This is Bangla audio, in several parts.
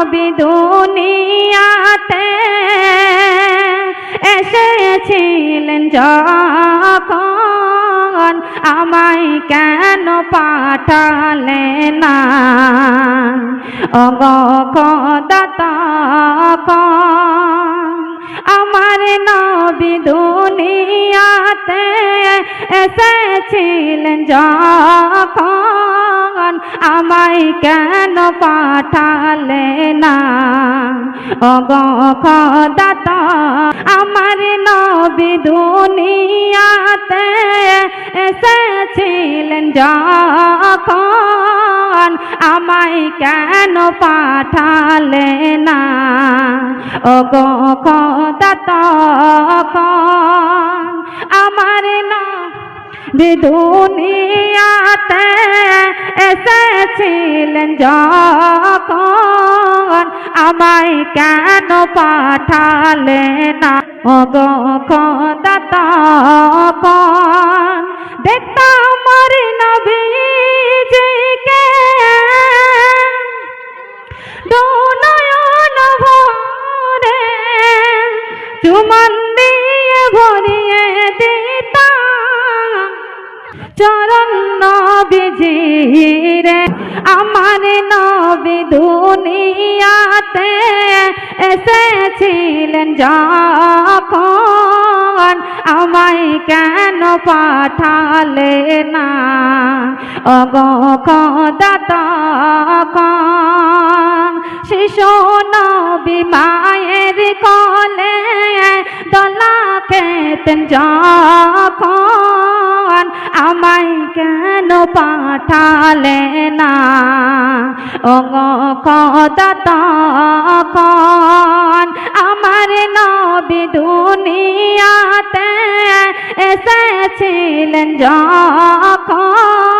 নবী দুনিয়াতে এসেছিলেন যখন আমায় কেন পাঠালে না? অগ আমার নবী দুনিয়াতে এসেছিলেন যখন আমায় কেন পাঠালে না? অগ দাতা আমার নবী দুনিয়াতে এসেছিলেন যখন আমায় কেন পাঠালে না? অগ দাতা আমার না দুনিয়াতে এসেছিলেন যখন আমায় কেন পাঠালে না ওগো তখন দেখতাম মর নবীজিকে। দুনয়ন ভরে চুমন চরণ নবীজিরে, আমার নবী দুনিয়াতে এসেছিলেন যখন আমায় কেন পাঠালে না? অগ দাতখন শিশু নবী মায়ের কলে দলা খেতেন যখন আমায় কেন পাঠালে না? অগ তখন আমার নবী দুনিয়াতে এসেছিলেন যখন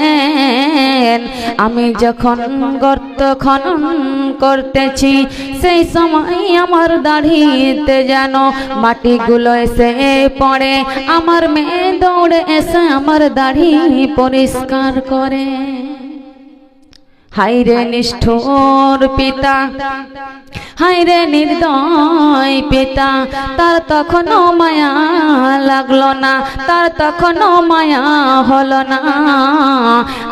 আমি যখন গর্ত খনন করতেছি, সেই সময় আমার দাড়িতে যেন মাটিগুলো এসে পড়ে, আমার মেয়ে দৌড়ে এসে আমার দাড়ি পরিষ্কার করে। হাইরে নিষ্ঠুর পিতা হাইরে নির্দয় পিতা, তার তখনও মায়া লাগল না, তার তখনও মায়া হলো না।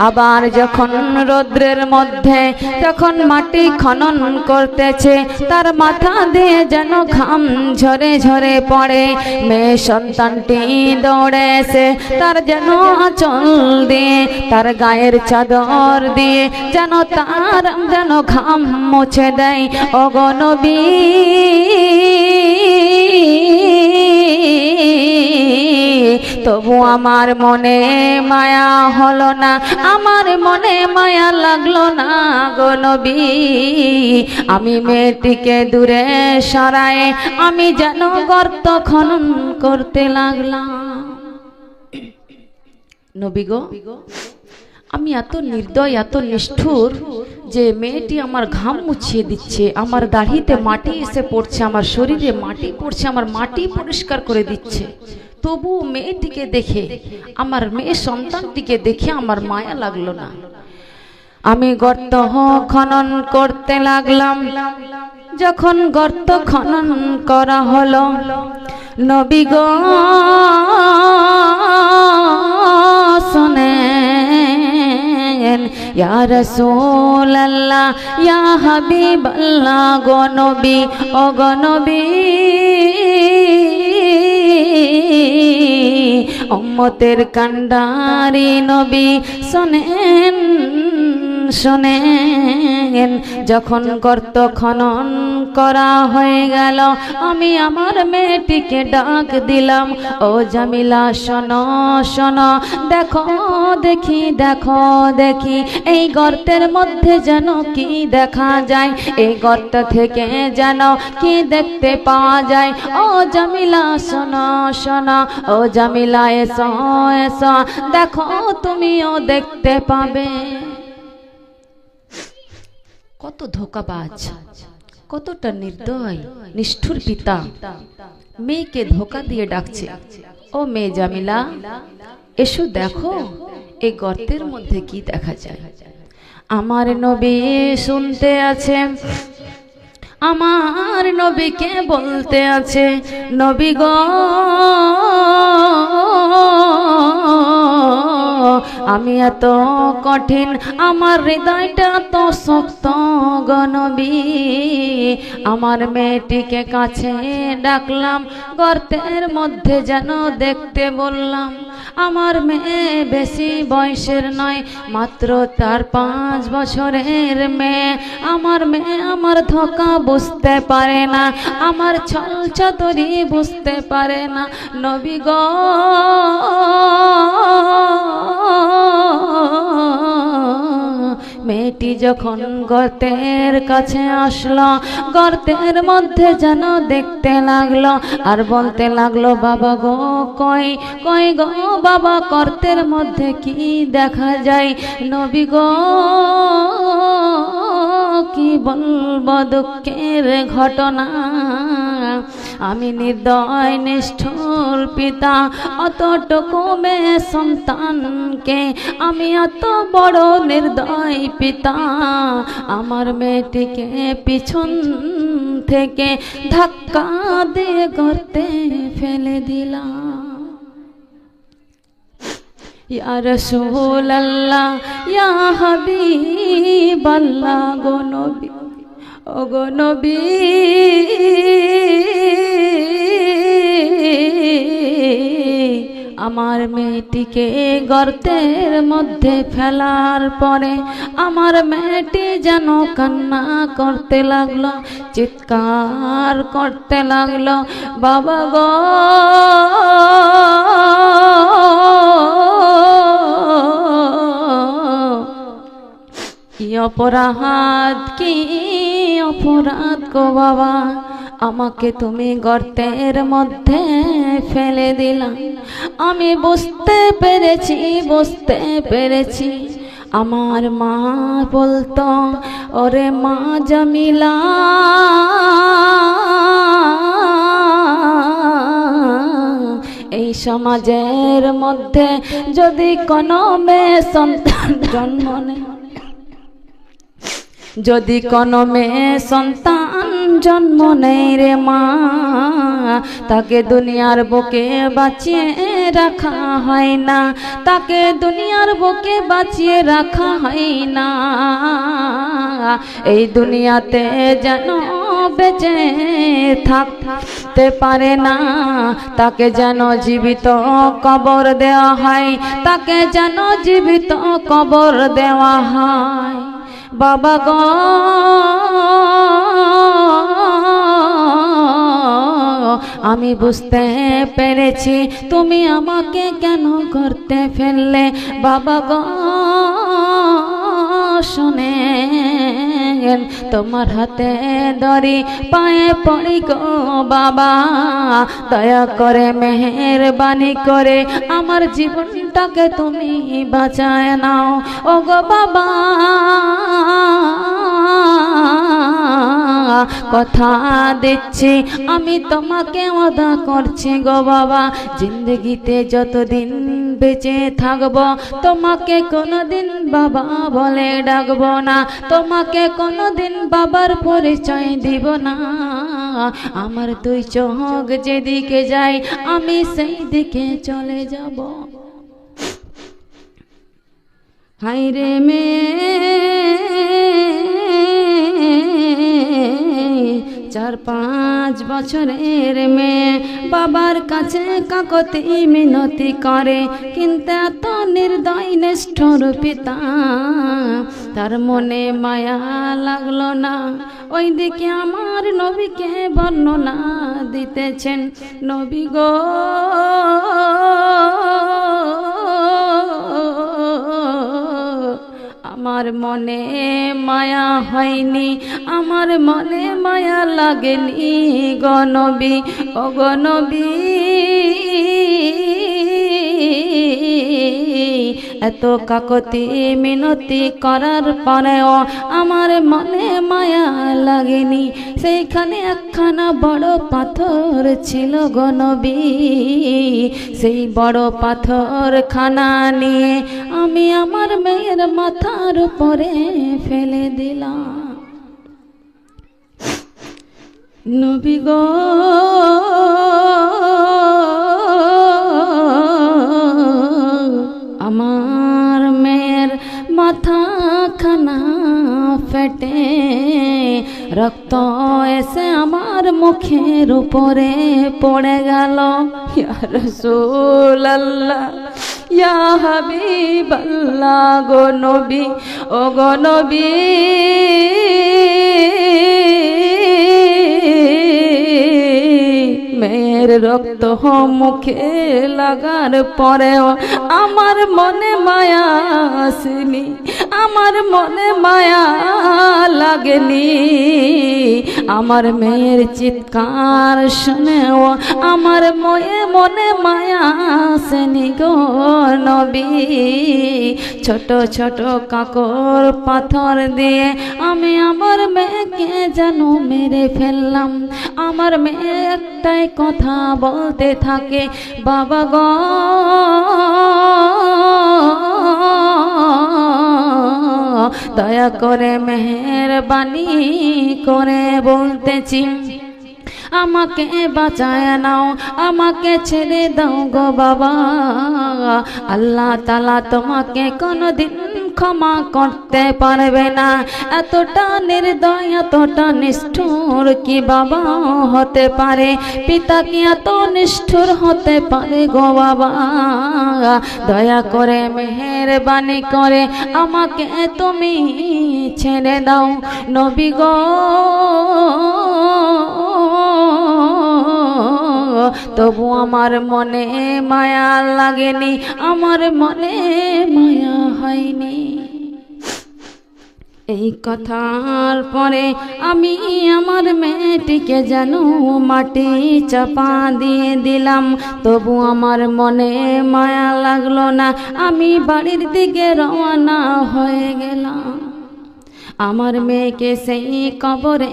আবার যখন রৌদ্রের মধ্যে, যখন মাটি খনন করতেছে, তার মাথা দিয়ে যেন ঘাম ঝরে ঝরে পড়ে, মেয়ে সন্তানটি দৌড়ে এসে তার যেন আঁচল দিয়ে, তার গায়ের চাদর দিয়ে, যেন তার যেন ঘাম মুছে দেয়। অগনবী তবু আমার মনে মায়া হলো না, আমার মনে মায়া লাগল না গো নবী। আমি মেয়েটিকে দূরে সরায় আমি যেন গর্ত খনন করতে লাগলাম। নবী গো আমি এত নির্দয়, এত নিষ্ঠুর যে মেয়েটি আমার ঘাম মুছিয়ে দিচ্ছে, আমার দাড়িতে মাটি এসে পড়ছে, আমার শরীরে মাটি পড়ছে, আমার মাটি পরিষ্কার করে দিচ্ছে। তবু মেয়েটিকে দেখে, আমার মেয়ে সন্তানটিকে দেখে আমার মায়া লাগল না। আমি গর্ত খনন করতে লাগলাম। যখন গর্ত খনন করা হলো, নবী গো শোনেন ইয়া রাসূলুল্লাহ, ইয়া হাবিবাল্লাহ, গো নবী, ও গো নবী, উম্মতের কান্ডারি নবী, শোনেন শোনেন, যখন গর্ত খনন করা হয়ে গেল, আমি আমার মেয়েটিকে ডাক দিলাম, ও জামিলা, শোনো শোনো, দেখো, দেখি দেখো, দেখি, এই গর্তের মধ্যে যেন কি দেখা যায়, এই গর্ত থেকে যেন কি দেখতে পাওয়া যায়, ও জামিলা, শোনো শোনো, ও জামিলা, এসো এসো, দেখো, তুমিও দেখতে পাবে। কত ধোকাবাজ, কতটা নির্দয়, নিষ্ঠুর পিতা। মেয়েকে ধোকা দিয়ে ডাকছে, ও মেয়ে জামিলা, এসো দেখো, এই গর্তের মধ্যে কি দেখা যায়। আমার নবী শুনতে আছে, আমার নবীকে বলতে আছে, নবী গ আমি এত কঠিন, আমার হৃদয়টা তো শক্ত গনবী আমার মেয়েটিকে কাছে ডাকলাম, গর্তের মধ্যে যেন দেখতে বললাম, আমার মেয়ে বেশি বয়সের নয়, মাত্র তার পাঁচ বছরের মেয়ে। আমার মেয়ে আমার ধোকা বুঝতে পারে না, আমার ছল চাতরি বুঝতে পারে না, নবী গো। মেয়েটি যখন গর্তের কাছে আসলো, গর্তের মধ্যে যেন দেখতে লাগল। আর বলতে লাগল, বাবা গো, কই কই গো, বাবা, গর্তের মধ্যে কি দেখা যায়? নবী গো, কি বলব দুঃখের ঘটনা? আমি নির্দয় নিষ্ঠুর পিতা, অতটুকু মেয়ে সন্তানকে আমি এত বড় নির্দয় পিতা। আমার মেয়েটিকে পিছন থেকে ধাক্কা দিয়ে গর্তে ফেলে দিলাম। ইয়া রাসূলুল্লাহ, ইয়া হাবিবাল্লাহ গো নবী। ও আমার মেয়েটিকে গর্তের মধ্যে ফেলার পরে আমার মেয়েটি যেন কান্না করতে লাগল, চিৎকার করতে লাগল, বাবা গো। কি অপরাধ, কি অপরাধ গো বাবা, আমাকে তুমি গর্তের মধ্যে ফেলে দিলাম আমি বুঝতে পেরেছি বুঝতে পেরেছি, আমার মা বলতো, ওরে মা জামিলা, এই সমাজের মধ্যে যদি কোনো মেয়ে সন্তান জন্ম নেয় যদি কোনো মেয়ে সন্তান জন্ম নেই রে মা, তাকে দুনিয়ার বুকে বাঁচিয়ে রাখা হয় না, তাকে দুনিয়ার বুকে বাঁচিয়ে রাখা হয় না। এই দুনিয়াতে যেন বেঁচে থাকতে পারে না, তাকে যেন জীবিত কবর দেওয়া হয়, তাকে যেন জীবিত কবর দেওয়া হয়। বাবা গ। আমি বুঝতে পেরেছি তুমি আমাকে কেন করতে ফেললে। বাবা গ শুনে তোমার হাতে দড়ি পায়ে পড়ি গো বাবা। দয়া করে মেহরবানি করে আমার জীবনটাকে তুমি বাঁচায় নাও। ও গো বাবা কথা দিচ্ছি, আমি তোমাকে অদা করছি গো বাবা। জিন্দগিতে যতদিন বেঁচে থাকব, তোমাকে কোনোদিন বাবা বলে ডাকব না। তোমাকে কোনোদিন বাবার পরিচয় দিব না। আমার দুই চোখ যেদিকে যাই আমি সেই দিকে চলে যাব। হাই রে মেয়ে চার পাঁচ বছরের মেয়ে। বাবার কাছে কাকতি মিনতি করে, কিন্তু এত নির্দয় নিষ্ঠুর পিতা। তার মনে মায়া লাগল না। ওইদিকে আমার নবীকে বর্ণনা দিতেছেন, নবী গো আমার মনে মায়া হয়নি, আমার মনে মায়া লাগেনি গনবী ও এত কাকতি মিনতি করার পরেও আমার মনে মায়া লাগেনি, সেইখানে একখানা বড় পাথর ছিল গনবী সেই বড় পাথর খানা নিয়ে আমি আমার মেয়ের মাথার উপরে ফেলে দিলাম। নবী গো, আমার মেয়ের মাথা খানা ফেটে, রক্ত এসে আমার মুখের উপরে পড়ে গেল। ইয়া রাসূলুল্লাহ। ইয়া হাবিবাল্লাহ গো নবী, ও গো নবী। মেয়ের রক্ত মুখে লাগার পরেও আমার মনে মায়া আসেনি। আমার মনে মায়া লাগেনি। আমার মেয়ের চিৎকার শুনেও আমার ময়ে মনে মায়া আসেনি গো নবী। ছোট ছোট কাকর পাথর দিয়ে আমি আমার মেয়েকে যেন মেরে ফেললাম। আমার মেয়ে একটাই কথা বলতে থাকে, বাবা গ দয়া করে মেহরবানি করে বলতেছি, আমাকে বাঁচায় নাও, আমাকে ছেড়ে দাও গো বাবা। আল্লাহ তালা তোমাকে কোনোদিন ক্ষমা করতে পারবে না। এতটা নির্দয়, এতটা নিষ্ঠুর কি বাবা হতে পারে? পিতা কি এত নিষ্ঠুর হতে পারে গো বাবা? দয়া করে মেহেরবানি করে আমাকে তুমি ছেড়ে দাও। নবী গো তবু আমার মনে মায়া লাগেনি, আমার মনে মায়া হয়নি। এই কথার পরে আমি আমার মেয়েটিকে যেন মাটি চাপা দিয়ে দিলাম। তবু আমার মনে মায়া লাগল না, আমি বাড়ির দিকে রওনা হয়ে গেলাম। আমার মেয়েকে সেই কবরে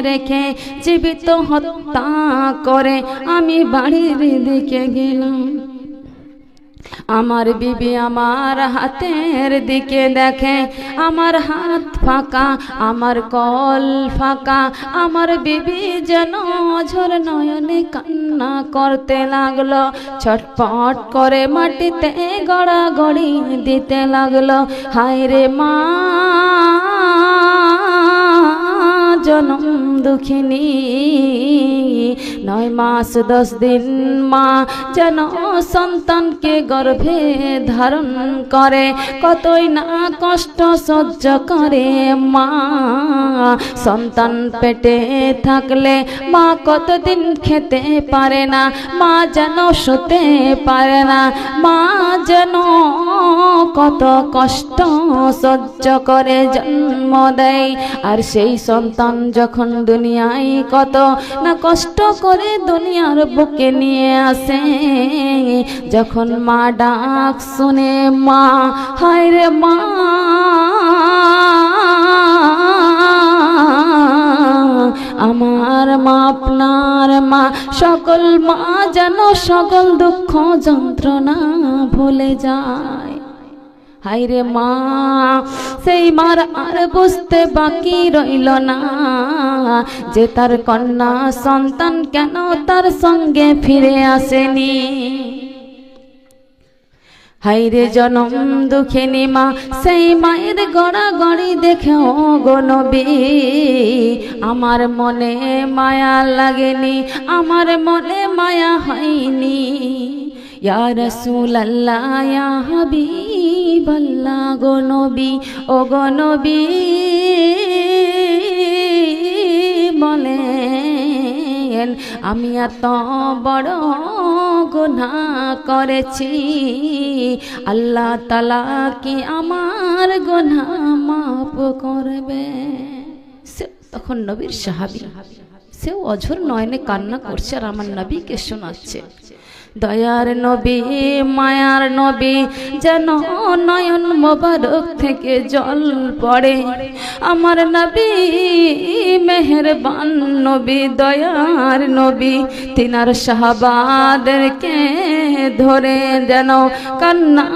রেখে জীবিত হত্যা করে আমি বাড়ির দিকে গেলাম। আমার বিবি আমার হাতের দিকে দেখে, আমার হাত ফাঁকা, আমার কল ফাঁকা, আমার বিবি যেন ঝর নয়নে কান্না করতে লাগল ছটপট করে মাটিতে গড়াগড়ি দিতে লাগল, হায় রে মা। জনম দুঃখিনী। নয় মাস দশ দিন মা যেন সন্তানকে গর্ভে ধারণ করে। কতই না কষ্ট সহ্য করে মা। সন্তান পেটে থাকলে মা কতদিন খেতে পারে না। মা যেন শুতে পারে না। মা যেন কত কষ্ট সহ্য করে জন্ম দেয়। আর সেই সন্তান যখন দুনিয়ায় কত না কষ্ট করে দুনিয়ার বুকে নিয়ে আসে, যখন মা ডাক শুনে, মা, হায় রে মা! আমার মা, আপনার মা, সকল মা যেন সকল দুঃখ যন্ত্রণা ভুলে যায়। হাইরে মা, সেই মার আর বুঝতে বাকি রইল না। যে তার কন্যা সন্তান কেন তার সঙ্গে ফিরে আসেনি? হাইরে জনম দুঃখিনী মা, সেই মায়ের গড়া গড়ি দেখে ও গো আমার মনে মায়া লাগেনি, আমার মনে মায়া হয়নি। ইয়া রাসূলুল্লাহ ইয়া হাবিবাল্লাহ গো নবী ও গো নবী বলেন আমি এত বড় গুনাহ করেছি আল্লাহ তালা কি আমার গুনাহ মাপ করবে সে তখন নবীর সাহাবী সেও অঝর নয়নে কান্না করছে আর আমার নবীকে শোনাচ্ছে দয়ার নবী, মায়ার নবী, যেন নয়ন মোবারক থেকে জল পড়ে। আমার নবী, মেহেরবান নবী, দয়ার নবী, তিনার সাহাবাদেরকে ধরে যেন কান্না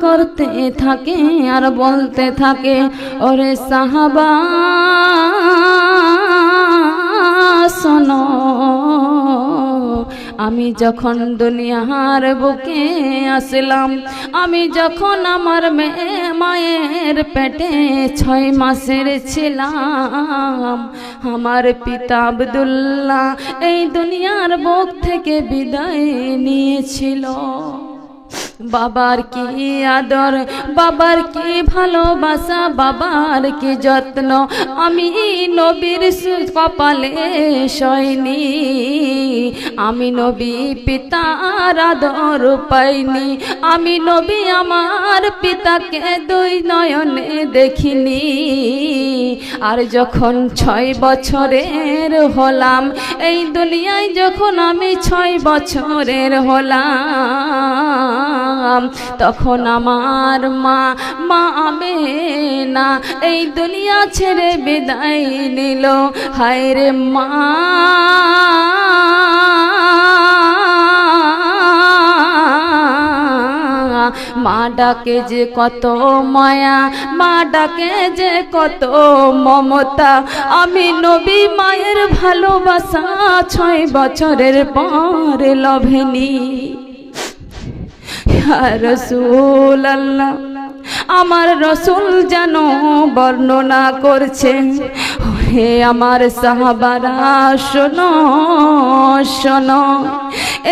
করতে থাকে আর বলতে থাকে, ওরে সাহাবা আমি যখন দুনিয়ার বুকে আসলাম, আমি যখন আমার মেয়ে মায়ের পেটে ছয় মাসের ছিলাম, আমার পিতা আবদুল্লাহ এই দুনিয়ার বুক থেকে বিদায় নিয়েছিল। বাবার কি আদর, বাবার কি ভালোবাসা, বাবার কি যত্ন? আমি নবীর কপালে সয়নি আমি নবী পিতার আদর পাইনি, আমি নবী আমার পিতাকে দুই নয়নে দেখিনি। আর যখন ছয় বছরের হলাম, এই দুনিয়ায় যখন আমি ছয় বছরের হলাম তখন আমার মা মা না এই দুনিয়া ছেড়ে বিদায় নিল। হায় রে মা। মা ডাকে যে কত মায়া, মা ডাকে যে কত মমতা। আমি নবী মায়ের ভালোবাসা ছয় বছরের পর লভেনি। রসুল আল্লাহ আমার রসুল যেন বর্ণনা করছে। হে আমার সাহাবারা, শোনো শোনো।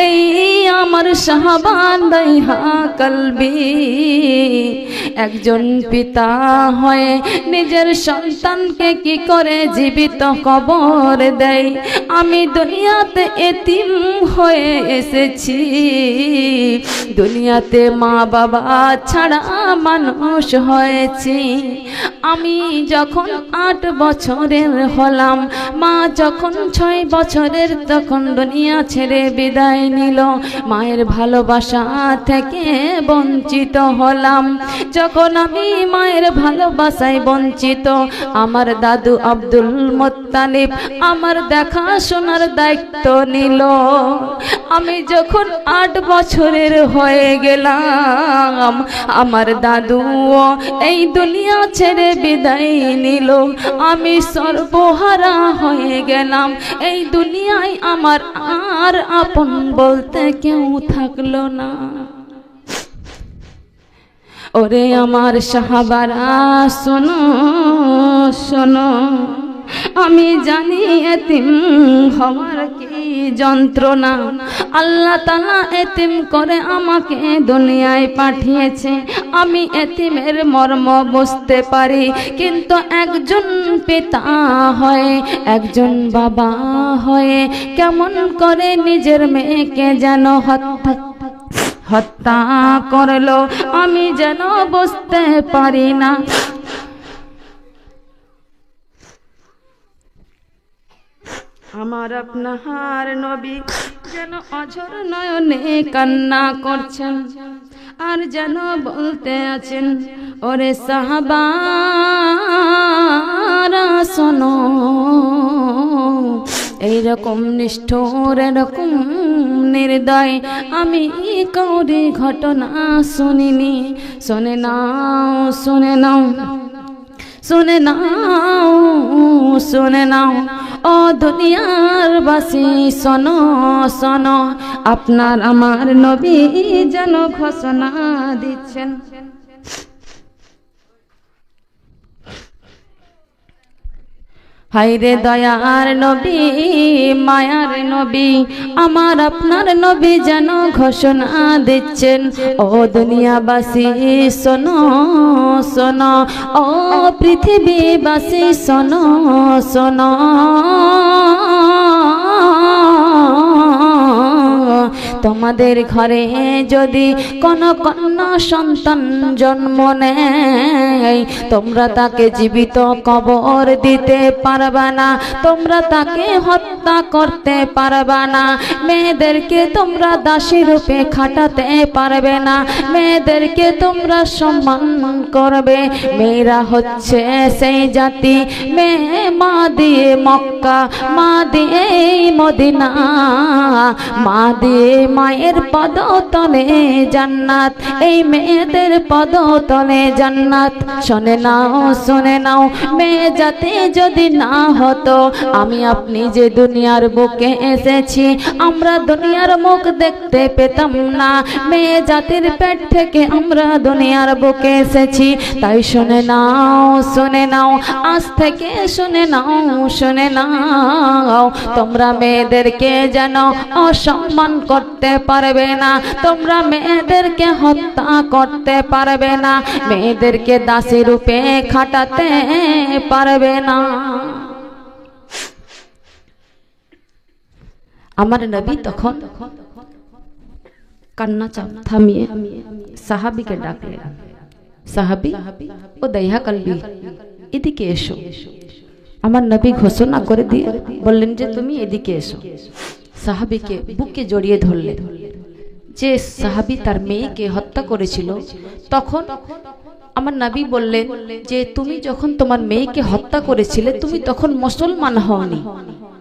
এই আমার সাহাবান দাইহা কলবি। একজন পিতা হয়ে নিজের সন্তানকে কি করে জীবিত কবর দেয়? আমি দুনিয়াতে এতিম হয়ে এসেছি। দুনিয়াতে মা বাবা ছাড়া মানুষ হয়েছি। আমি যখন আট বছরের হলাম, মা যখন ছয় বছরের, তখন দুনিয়া ছেড়ে বিদায় নিল। মায়ের ভালোবাসা থেকে বঞ্চিত হলাম। যখন আমি মায়ের ভালোবাসায় বঞ্চিত, আমার দাদু আব্দুল মোত্তালিব আমার দেখাশোনার দায়িত্ব নিল। আমি যখন আট বছরের হয়ে গেলাম, আমার দাদু এই দুনিয়া ছেড়ে বিদায় নিল। আমি সর্বহারা হয়ে গেলাম। এই দুনিয়ায় আমার আর আপন বলতে কেউ থাকল না। ওরে আমার সাহাবারা, শোনো শোনো। আমি জানি এতিম হওয়ার কি যন্ত্রণা। আল্লাহ তালা এতিম করে আমাকে দুনিয়ায় পাঠিয়েছে। আমি এতিমের মর্ম বুঝতে পারি, কিন্তু একজন পিতা হয়ে, একজন বাবা হয়ে কেমন করে নিজের মেয়েকে যেন হত্যা হত্যা করল, আমি যেন বুঝতে পারি না। আমার আপনার নবী যেন অঝর নয়নে কান্না করছেন আর যেন বলতে আছেন, ওরে সাহাবারা শোনো, এইরকম নিষ্ঠুর, এরকম নির্দয়, আমি কাউরি ঘটনা শুনিনি, শোনে নাও, শুনে নাও শুনে নাও শুনে নাও ও দুনিয়ার বাসি সন সন আপনার আমার নবী যেন ঘোষণা দিচ্ছেন। হাইরে দয়ার নবী মায়ার নবী আমার আপনার নবী যেন ঘোষণা দিচ্ছেন। ও দুনিয়াবাসী শোন শোনো। ও পৃথিবীবাসী শোন। শোনো। তোমাদের ঘরে যদি কোনো কন্যা সন্তান জন্ম নেয়, তোমরা তাকে জীবিত কবর দিতে পারবে না, তোমরা তাকে হত্যা করতে পারবে না। মেয়েদেরকে তোমরা দাসী রূপে খাটাতে পারবে না, মেয়েদেরকে তোমরা সম্মান করবে। মেয়েরা হচ্ছে সেই জাতি, মেয়ে মা দিয়ে মক্কা, মা দিয়ে মদিনা, মা দিয়ে মায়ের পদ তলে জান্নাত, এই মেয়েদের পদ তলে জান্নাত। শোনে নাও, শুনে নাও, মেয়ে জাতি যদি না হতো, আমি আপনি যে দুনিয়ার বুকে এসেছি, আমরা দুনিয়ার মুখ দেখতে পেতাম না। মেয়ে জাতির পেট থেকে আমরা দুনিয়ার বুকে এসেছি, তাই শুনে নাও শুনে নাও, আজ থেকে শুনে নাও শুনে নাও, তোমরা মেয়েদেরকে যেন অসম্মান করতে পারবে না। তোমরা মেয়েদেরকে হত্যা করতে পারবে না। মেয়েদেরকে দাসী রূপে খাটাতে পারবে না। আমার নবী তখন কান্না চাপ থামিয়ে সাহাবিকে ডাকলেন। সাহাবি, ও দয়া কলবি, এদিকে এসো। আমার নবী ঘোষণা করে দিয়ে বললেন যে, তুমি এদিকে এসো। সাহাবিকে বুকে জড়িয়ে ধরলেন যে সাহাবি তার মেয়েকে হত্যা করেছিল, তখন আমার নাবি বললেন যে, তুমি যখন তোমার মেয়েকে হত্যা করেছিলে, তুমি তখন মুসলমান হওনি।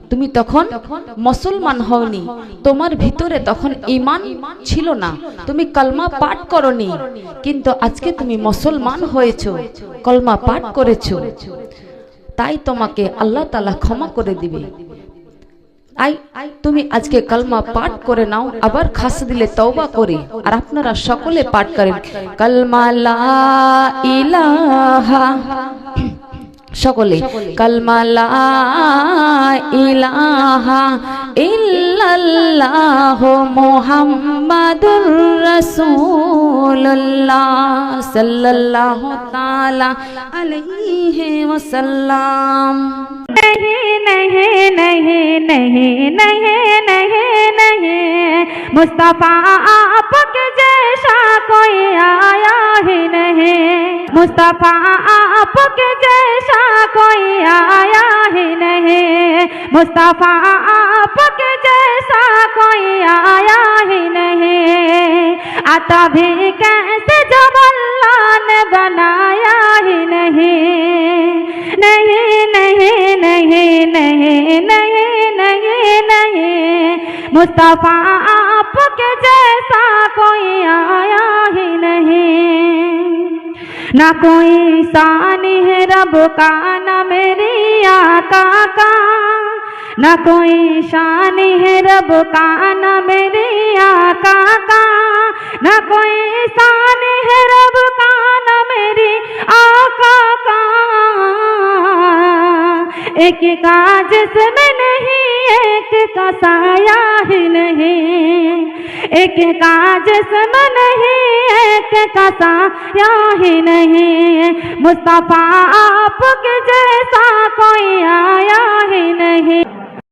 তুমি তখন মুসলমান হওনি। তোমার ভিতরে তখন ইমান ছিল না। তুমি কলমা পাঠ করনি। কিন্তু আজকে তুমি মুসলমান হয়েছ, কলমা পাঠ করেছ। তাই তোমাকে আল্লাহ তালা ক্ষমা করে দিবে। আই, তুমি আজকে কালমা পাঠ করে নাও, আবার খাস দিলে তওবা করে। আর আপনারা সকলে পাঠ করেন। কালমা লা ইলাহা। সকলে, কালমা লা ইলাহা ইল্লাল্লাহ মুহাম্মাদুর রাসূলুল্লাহ সাল্লাল্লাহু তাআলা আলাইহি ওয়াসাল্লাম। نہیں نہیں آپ کے جیسا کوئی آیا ہی نہیں. مصطفیٰ آپ کے جیسا کوئی آیا نہیں. مصطفیٰ آپ کے جیسا کوئی آیا ہی نہیں. آتا بھی کیسے جب اللہ نے بنایا ہی نہیں. نہیں نہیں نہیں نہیں نہیں نہیں نہیں نہیں مصطفیٰ آپ کے جیسا کوئی آیا ہی نہیں۔ نہ کوئی ثانی ہے رب کا، نہ میری آقا کا۔ نہ کوئی شان ہے رب کا، نہ میرے آقا کا۔ نہ کوئی شان ہے رب کا، نہ میرے آقا کا۔ ایک کا جسم نہیں، ایک کا سایہ ہی نہیں۔ ایک کا جسم نہیں، ایک کا سایہ ہی نہیں۔ مصطفیٰ آپ کے جیسا کوئی آیا ہی نہیں۔